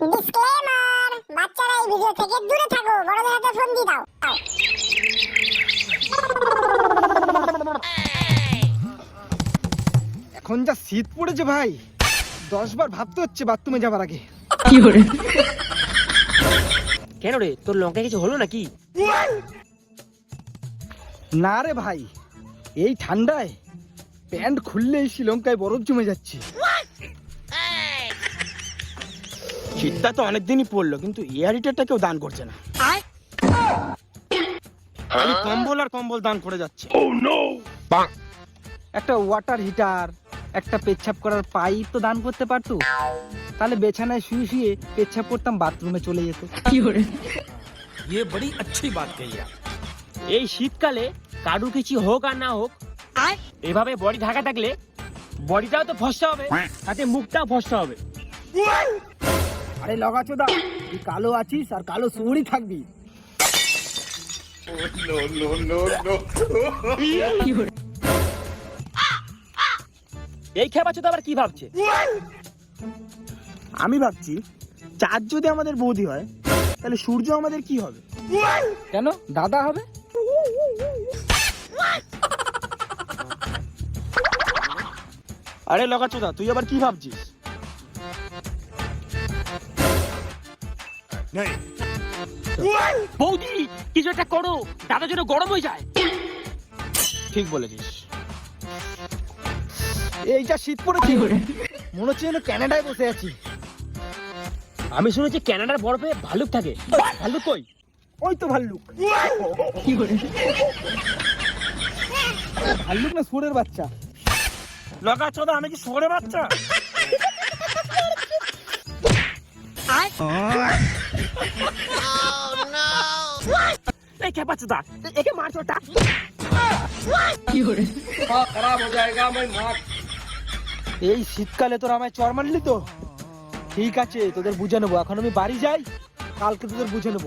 Disclaimer বাচ্চারা এই video থেকে দূরে থাকো বড়দের হাতে ফোন দিয়ে দাও। এখন যা শীত পড়েছে ভাই দশ বার ভাবতে হচ্ছে বাথরুমে যাবার আগে। কেন রে তোর লঙ্কা কিছু হলো নাকি? না রে ভাই এই ঠান্ডায় প্যান্ট খুললেই শ্রীলঙ্কায় বরফ জমে যাচ্ছে। শীতটা তো অনেকদিনই পড়লো কিন্তু এয়ার হিটারটা কেউ দান করছে না খালি কম্বল আর কম্বল দান করে যাচ্ছে একটা ওয়াটার হিটার একটা পেচ্ছাপ করার পাইপ তো দান করতে পারতো তাহলে বেছানায় শুয়ে শুয়ে পেচ্ছাপ করতাম বাথরুমে চলে যেত ये बड़ी अच्छी बात कही आप এই শীতকালে কারু কিছু হোক আর না হোক এভাবে বডি ঢাকা থাকলে বডিটাও তো ফসতে হবে সাথে মুখটাও ফসতে হবে আরে লগাচোদা তুই কালো আছিস আর কালো শুয়োরই থাকবি। এই খেপা তো আবার কি ভাবছে? আমি ভাবছি চাঁদ যদি আমাদের বৌদি হয় তাহলে সূর্য আমাদের কি হবে? কেন? দাদা হবে? আরে লগাচোদা তুই আবার কি ভাবছিস? বৌদি কিছু একটা করো দাদা যেন গরম হয়ে যায়। ঠিক বলেছিস। এই যা শীত পড়েছে। মনে হচ্ছে যেন ক্যানাডায় বসে আছি। আমি শুনেছি ক্যানাডার বরফে ভালুক থাকে। ভালুক কই? ওই তো ভাল্লুক। ভাল্লুক না সুরের বাচ্চা? লগা চোদা আমি কি সুরে বাচ্চা? একে মার। চোটা এই শীতকালে তোর আমায় চর মারলি তো? ঠিক আছে তোদের বুঝে নেব। এখন আমি বাড়ি যাই কালকে তোদের বুঝে নেব।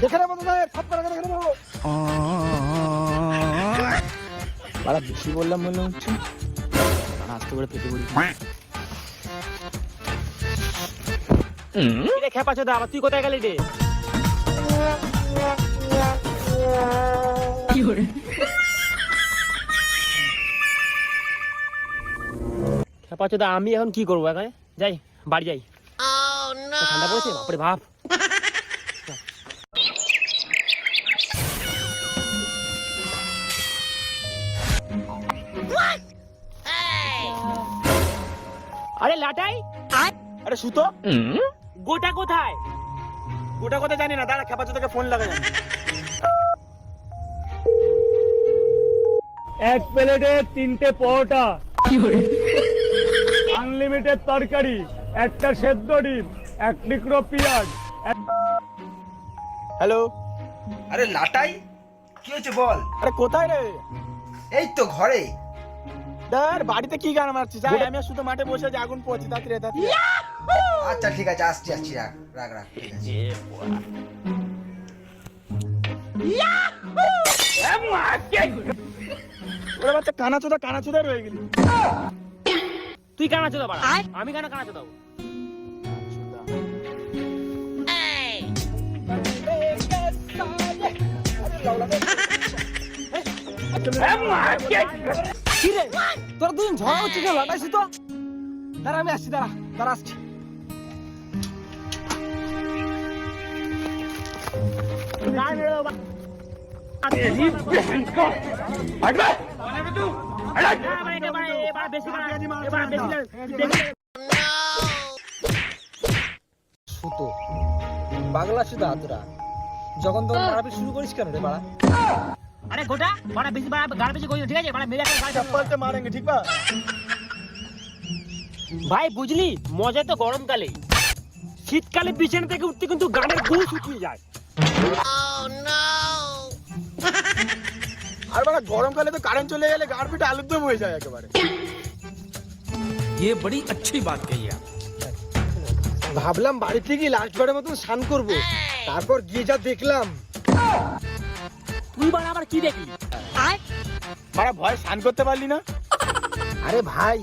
দেখে নেব তোদের সব করে দেখে নেব। বেশি বললাম মনে হচ্ছে আস্তে করে পেটে পড়ি কিরে খেপা চোদা আবার তুই কোথায় গেলি রে? খেপা চোদা আমি এখন কি করব এখানে? যাই বাড়ি যাই। তো ঠান্ডা পড়েছে? বাপরে বাপ। আরে লাটাই! আরে সুতো! গোটা কোথায়? গোটা কথা জানি না দাঁড়া খেপা তোকে ফোন লাগা জানি এক প্লেটে তিনটে পরোটা। আনলিমিটেড তরকারি একটা সেদ্ধ ডিম এক টুকরো পেঁয়াজ হ্যালো আরে লাটাই? কি হয়েছে বল? আরে কোথায় রে? এই তো ঘরে। দাঁড় বাড়িতে কি গান মারছিস? যাই আমি শুধু মাঠে বসে আছি আগুন পড়ছি তাড়াতাড়ি। আচ্ছা ঠিক আছে আসছি আসছি রাখ রাখ রাখ ঠিক আছে। ওরে বাচ্চা কানা চোদা কানা চোদা রয়ে গেলি। তুই কানা চোদা বাড়া আমি কেন কানা তোর দুদিন ঝড় হচ্ছে কেন? তো। দাঁড়া আমি আসছি দাঁড়া দাঁড়া আসছি। বাংলা যখন মারাপি শুরু করিস কেন রে বাড়া? আরে গোটা বাড়া বেশি বাড়া গাড়া বেশি করিস ঠিক আছে? বাড়া মেরে চপ্পলতে মারেঙ্গে ঠিক বা? ভাই বুঝলি? মজা তো গরমকালে শীতকালে বিছানা থেকে উঠতে কিন্তু গানের গু শুকিয়ে যায়। আর বাড়া গরমকালে তো কারেন্ট চলে গেলে গাড় পিঠে আলুর দম হয়ে যায় একেবারে ये बड़ी अच्छी बात कही आप ভাবলাম বাড়িতে গিয়ে লাস্টবারের মতন স্নান করব তারপর গিয়ে যা দেখলাম তুই বাড়া আবার কি দেখলি মারা ভয় স্নান করতে পারলি না আরে ভাই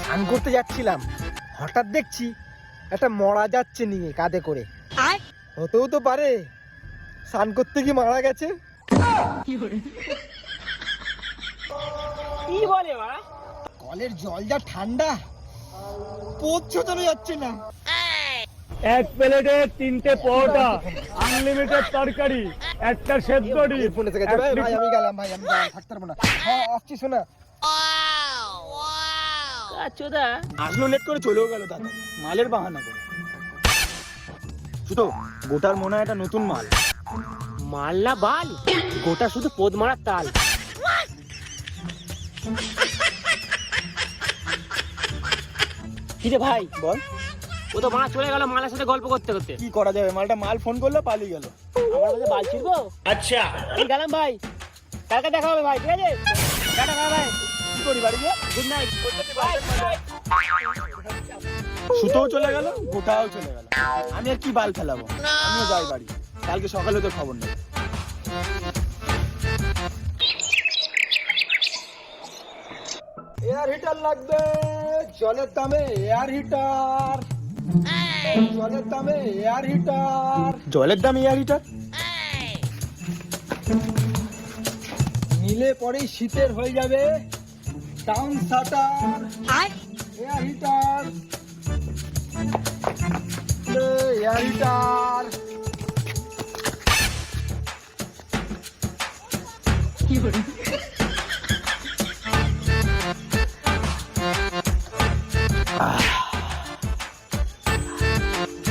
স্নান করতে যাচ্ছিলাম হঠাৎ দেখছি একটা মরা যাচ্ছে নিয়ে কাঁধে করে হতেও তো পারে। স্নান করতে কি মারা গেছে। কি বলে কলের জল যা ঠান্ডা পোত ছোটানো যাচ্ছে না। এক প্লেটে তিনটে পরোটা আনলিমিটেড তরকারি একটা সেদ্ধ ডিম ফোনে থেকে ভাই ভাই আমি গেলাম ভাই আমি থাকতে পারব না। হ্যাঁ আসছি শোনা। চোদা। আসলো লেট করে চলেও গেল দাদা। মালের বাহানা করে। শুধু গোটার মনে হয় একটা নতুন মাল। মাল না বাল? গোটা শুধু পোদ মারার তাল। কিরে ভাই? বল। ও তো মা চলে গেল মালের সাথে গল্প করতে করতে। কি করা যাবে? মালটা মাল ফোন করল পালিয়ে গেল। আমার কাছে বাল ছিড়বো আচ্ছা। আমি গেলাম ভাই। কালকে দেখা হবে ভাই ঠিক আছে? টাটা ভাই ভাই কি করি বাড়ি গিয়ে? গুড নাইট সুতোও চলে গেল গোটাও চলে গেল। আমি আর কি বাল ফেলাবো আমিও যাই বাড়ি। কালকে সকালে তো খবর নেই। এয়ার হিটার লাগবে জলের দামে এয়ার হিটার। জলের দামে এয়ার হিটার। জলের দামে এয়ার হিটার? নিলে পরেই শীতের হয়ে যাবে টাউন shutter. Air heater. Air heater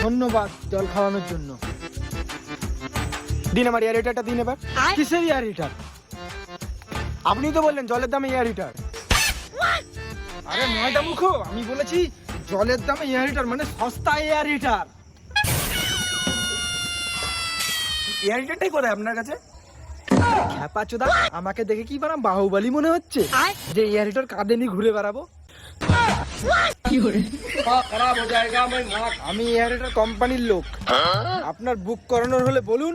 ধন্যবাদ জল খাওয়ানোর জন্য। দিন আমার এয়ার হিটারটা দিন এবার। কিসের এয়ার হিটার আপনি তো বললেন জলের দামে এয়ার হিটার আরে নয়টা মুখো আমি বলেছি জলের দামে এয়ার হিটার মানে সস্তা এয়ার হিটার এয়ার হিটারটাই কোথায় আপনার কাছে? খ্যাপা চোদা আমাকে দেখে কি বানা বাহুবলী মনে হচ্ছে? যে এয়ার হিটার কাঁধে নিয়ে ঘুরে বেড়াবো। আমি এয়ার হিটার কোম্পানির লোক। আপনার বুক করানোর হলে বলুন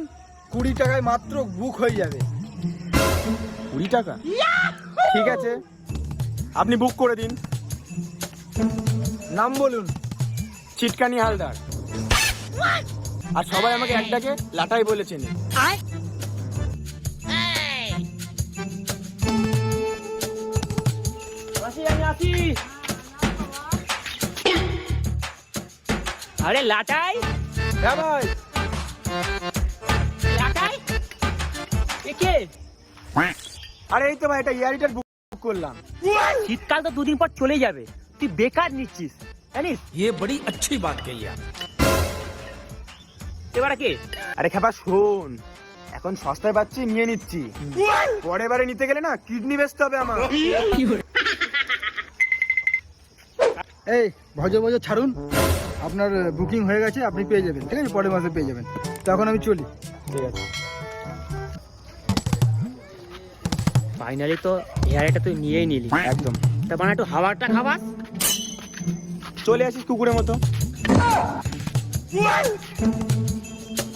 কুড়ি টাকায় মাত্র বুক হয়ে যাবে। কুড়ি টাকা? ঠিক আছে। আপনি বুক করে দিন। নাম বলুন। চিটকানি হালদার। আর সবাই আমাকে একটাকে লাটাই বলে চেনে। আরে লাটাই। হ্যাঁ ভাই। লাটাই? এ কে? আরে এই তো ভাই এটা ইয়ারিটার বুক করলাম। শীতকাল তো দুদিন পর চলে যাবে। তুই বেকার নিচ্ছিস জানিস ये बड़ी अच्छी बात कही आप এবারে কে আরে খেপা শোন এখন সস্তায় পাচ্ছি নিয়ে নিচ্ছি পরে বারে নিতে গেলে না কিডনি বেচতে হবে আমার এই ভজ ভজ ছাড়ুন আপনার বুকিং হয়ে গেছে আপনি পেয়ে যাবেন ঠিক আছে পরের মাসে পেয়ে যাবেন তখন আমি চলি ঠিক আছে ফাইনালি তো হেয়ারটা তুই নিয়েই নিলি একদম তা মানে একটু হাওয়াটা খাবাস চলে আসিস কুকুরের মতো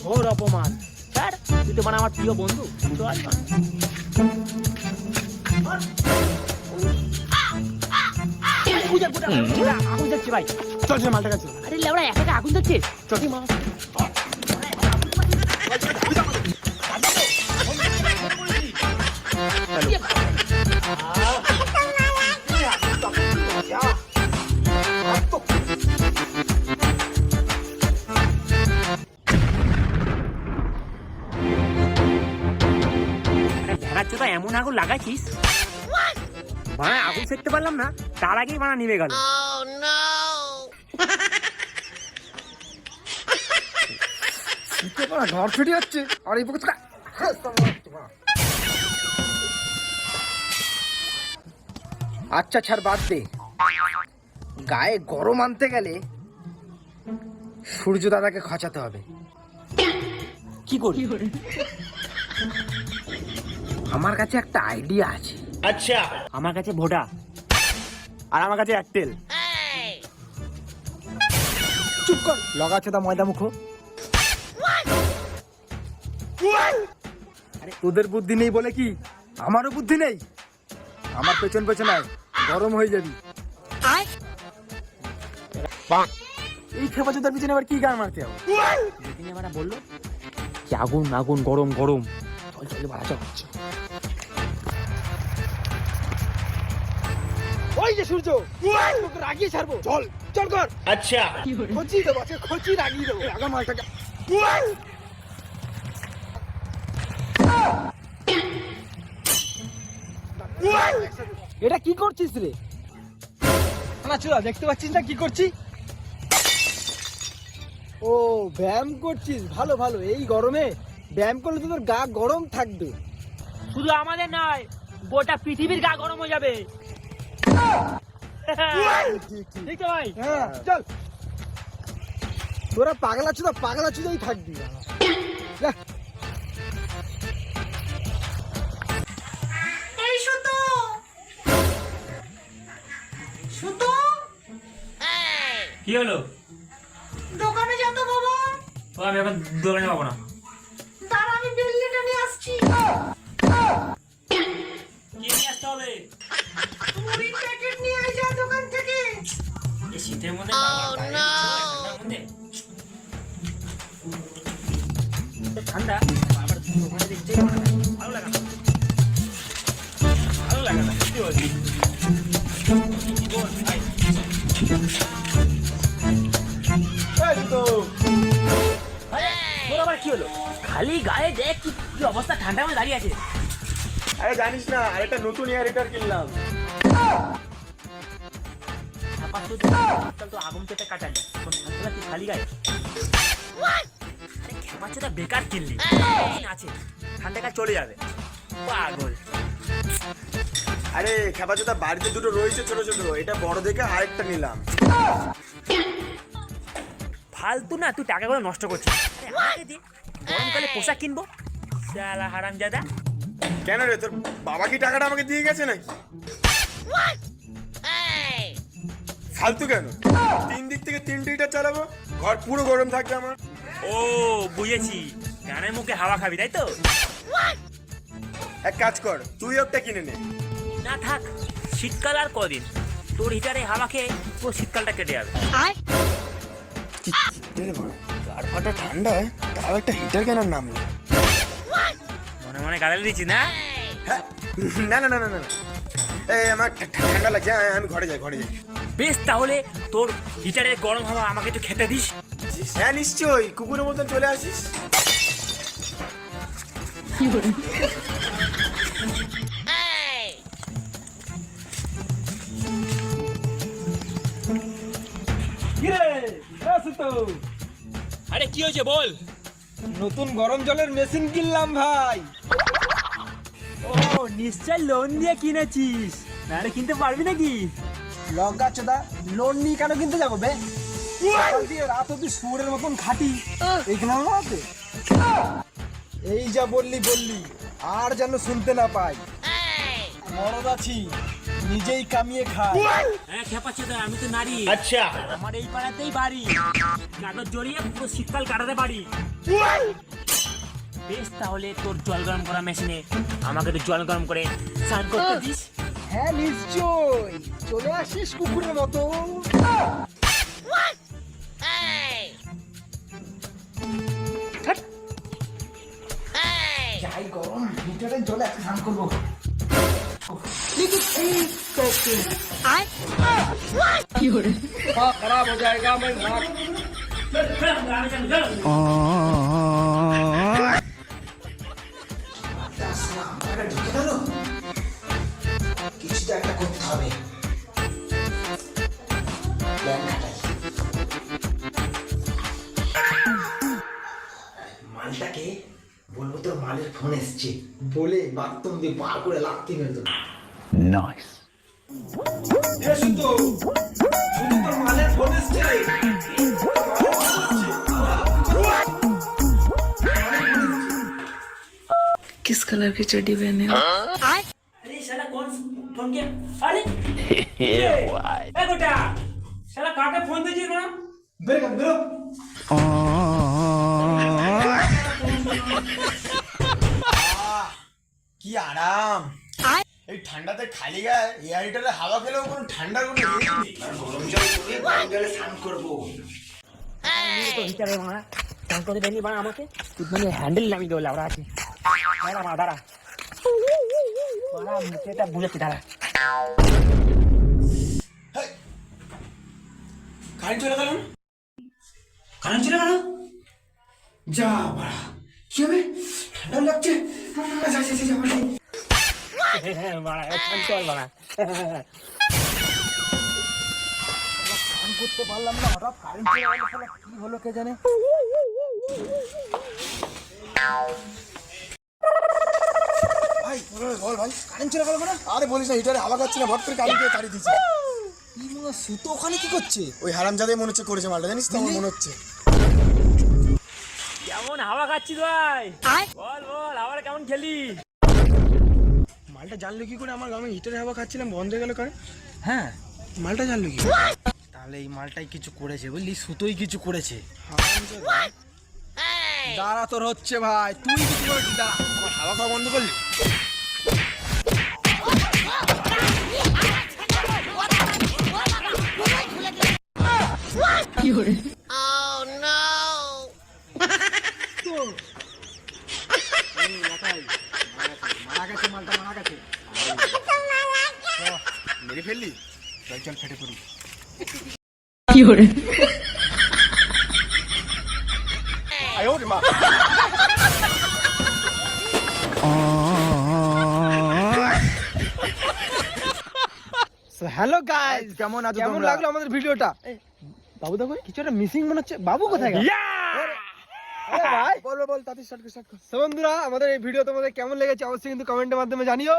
ঘোর অপমান স্যার তুই তো মানে আমার প্রিয় বন্ধু চল আগুন যাচ্ছে ভাই চল সে মালটা কাছে আরে লেবড়া একা আগুন যাচ্ছে চল ভেড়ার চোদা এমন আগুন লাগাইছিস? মানে আগুন সেরতে পারলাম না তার আগেই মানে নিভে গেল। ঘর ফেটে যাচ্ছে আর এই পক্ষে আচ্ছা ছাড় বাদ দে। গায়ে গরম আনতে গেলে সূর্য দাদাকে খচাতে হবে। কি করি? আমার কাছে একটা আইডিয়া আছে। আচ্ছা। আমার কাছে ভোটা আর আমার কাছে এয়ারটেল চুপ কর। লগা চোদা ময়দা মুখো। আরে তোদের বুদ্ধি নেই বলে কি? আমারও বুদ্ধি নেই? আমার পেছন পেছন আয়। গরম হয়ে যাবি। এই খেপাচোদার পিছনে আবার কি গান মারতে হবে? বলল কি আগুন আগুন গরম গরম। চল চল বাড়া চল ওই যে সূর্য। তোকে রাগিয়ে ছাড়বো। চল চল কর। আচ্ছা। খচি দেবো আজকে খচি রাগিয়ে দেবো। আগা মালটাকে। এটা কি করছিস রে? না চুরা দেখতে পাচ্ছিস না কি করছি? ও ব্যায়াম করছিস। ভালো ভালো। এই গরমে ব্যায়াম করলে তো তোর গা গরম থাকবে। শুধু আমাদের নয় গোটা পৃথিবীর গা গরম হয়ে যাবে। ঠিক তো ভাই হ্যাঁ চল তোরা পাগলা থাকবি কি হলো? দোকানে যেত বাবা আমি এখন দোকানে পাবো না তার আমি বিল্লিটা নিয়ে আসছি কি নিয়ে আসতে হবে মুড়ির প্যাকেট নিয়ে আয় যা দোকান থেকে। এই শীতের মধ্যে ঠান্ডা আবার দোকানে দেখতে ভালো লাগে না। ভালো লাগে না কি বলছিস বল ভাই এই তো। আরে, তোর আবার কি হলো? খালি গায়ে দেখ কি কি অবস্থা ঠান্ডার মধ্যে দাঁড়িয়ে আছে আরে জানিস না আরেকটা নতুন এয়ার হিটার কিনলাম। তো আগুন পেতে কাটালি খালি গায়ে? বেকার কিনলি। আছে? ঠান্ডাকাল চলে যাবে। পাগল। আরে খেপাচোদা বাড়িতে দুটো রয়েছে ছোট ছোট। এটা বড় দেখে আরেকটা নিলাম। ফালতু না তুই টাকাগুলো নষ্ট করছিস। গরমকালে পোশাক কিনবো। শালা হারাম জাদা কেন রে তোর বাবা কি টাকাটা আমাকে দিয়ে গেছে নাকি ফালতু কেন তিন দিক থেকে তিনটে হিটার চালাবো ঘর পুরো গরম থাকবে আমার ও বুঝেছি গানের মুখে হাওয়া খাবি তাই তো এক কাজ কর তুই একটা কিনে নে না থাক শীতকাল আর কদিন তোর হিটারে হাওয়া খেয়ে পুরো শীতকালটা কেটে যাবে গাড় ফাটা ঠান্ডায় তাও একটা হিটার কেনার নাম নেই মনে গালাল দিচ্ছি না না না না না না। এই আমার ঠান্ডা লাগছে আমি ঘরে যাই ঘরে যাই বেশ তাহলে তোর হিটারের গরম হাওয়া আমাকে একটু খেতে দিস হ্যাঁ নিশ্চয়ই কুকুরের মতন চলে আসিস। আরে কি হয়েছে বল? নতুন গরম জলের মেশিন কিনলাম ভাই। ও নিশ্চয় লোন দিয়ে কিনেছিস। নাহলে কিনতে পারবি নাকি? লঙ্কা চোদা লোন নিয়ে কেন কিনতে যাব বে? সকাল দিয়ে রাত অব্দি শুয়োরের মতন খাটি। এইখানে এই যা বললি বললি আর যেন শুনতে না পাই। মরদ আছি নিজেই কামিয়ে খাই। হ্যাঁ খেপাচ্ছে তো আমি তো নারী। আচ্ছা। আমার এই পাড়াতেই বাড়ি। কাগজ জড়িয়ে পুরো শীতকাল কাটাতে পারি। বেশ তাহলে তোর জল গরম করা মেশিনে আমাকে একটু জল গরম করে স্নান করতে দিস। হ্যাঁ নিশ্চয় চলে আসিস কুকুরের মতো। যাই গরম হিটারের জলে একটা স্নান করব। খারাপ হয়ে যায়গা मैं भाग কিছুটা একটা করতে হবে প্ল্যান খাটাই। মালটাকে বলবো তোর মালের ফোন এসছে বলে বাথরুম দিয়ে বার করে লাগতে মেরে নাইস তোর মালের ফোন এসছে রে। किस कलर की चड्डी पहने हो আরে শালা কোন কে আরে এ গোটা শালা কাকে ফোন দিয়েছিস না বেরো কেন, বেরো কি আরাম। এই ঠান্ডাতে খালি গায়ে এয়ার হিটারে হাওয়া খেলেও কোনো ঠান্ডার কোনো ইয়ে গরম জল করে গরম জলে স্নান করব। করে আমাকে। তুই মানে হ্যান্ডেল নামিয়ে দেবো লাউরা আছে। দাঁড়া। মুখেটা বুঝেছি দাঁড়া। কারেন্ট চলে গেল? কারেন্ট চলে গেল? যা বাড়া কি হবে? ঠান্ডা লাগছে। যা, যা, যা, যা, বাড়া চল বাড়া। করতে পারলাম না হঠাৎ কারেন্ট চলে গেল কি হলো কে জানে? ভাই বল বল ভাই কারেন্ট চলে গেল কেন আরে বলিস না হিটারে হাওয়া খাচ্ছি না ভট করে কালি দিয়ে তাড়িয়ে দিচ্ছে। কি সুতো ওখানে কি করছে? ওই হারাম মনে হচ্ছে করেছে মালটা জানিস তো আমার মনে হচ্ছে। কেমন হাওয়া খাচ্ছিস ভাই? বল বল হাওয়ার কেমন খেলি? মালটা জানলো কি করে? আমার গ্রামে হিটারে হাওয়া খাচ্ছিলাম বন্ধ হয়ে গেল কারণ হ্যাঁ। মালটা জানলো কি তাহলে এই মালটাই কিছু করেছে বুঝলি? সুতোই কিছু করেছে। দাঁড়া তোর হচ্ছে ভাই তুই কিছু করেছিস? দাঁড়া আমার হাওয়া খাওয়া বন্ধ করলি? মারা গেছে মালটা মারা গেছে মেরে ফেললি চল চল ফেটে পড়ি আয় ওরে মা হ্যালো গাইস কেমন আছো কেমন? লাগল আমাদের ভিডিওটা? বাবু দেখো কিছু একটা মিসিং মনে হচ্ছে। বাবু কোথায় গেল? আরে ভাই। বল বল, তাতে স্টার্ট স্টার্ট কর বন্ধুরা আমাদের এই ভিডিও তোমাদের কেমন লেগেছে অবশ্যই কিন্তু কমেন্টের মাধ্যমে জানিও।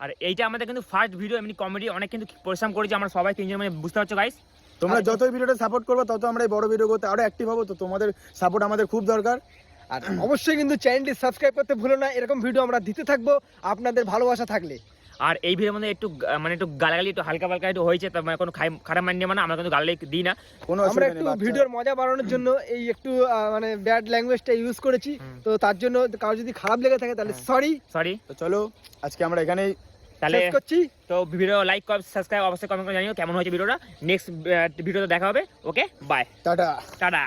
আর এইটা আমাদের কিন্তু ফার্স্ট ভিডিও এমনি কমেডি অনেক কিন্তু পরিশ্রম করেছি আমরা সবাই তিনজন মানে বুঝতে পারছ গাইস তোমরা যতই ভিডিওটা সাপোর্ট করবে তত আমরা এই বড় ভিডিও করতে আরও অ্যাক্টিভ হব তো তোমাদের সাপোর্ট আমাদের খুব দরকার। আর অবশ্যই কিন্তু চ্যানেলটি সাবস্ক্রাইব করতে ভুলো না এরকম ভিডিও আমরা দিতে থাকব আপনাদের ভালোবাসা থাকলে। আর এই ভিডিওর মধ্যে একটু মানে একটু গালাগালি একটু হালকা পালকা একটু হয়েছে তার মানে কোনো খারাপ মাইন্ড মানে আমরা কিন্তু গালাগালি দিই না। কোনো আমরা একটু ভিডিওর মজা বাড়ানোর জন্য এই একটু মানে ব্যাড ল্যাঙ্গুয়েজটা ইউজ করেছি। তো তার জন্য কারও যদি খারাপ লেগে থাকে তাহলে সরি সরি তো চলো আজকে আমরা এখানেই তাহলে শেষ করছি। তো ভিডিও লাইক কর সাবস্ক্রাইব অবশ্যই কমেন্ট করে জানিও কেমন হয়েছে ভিডিওটা। নেক্সট ভিডিওতে দেখা হবে। ওকে বাই টাটা। টাটা।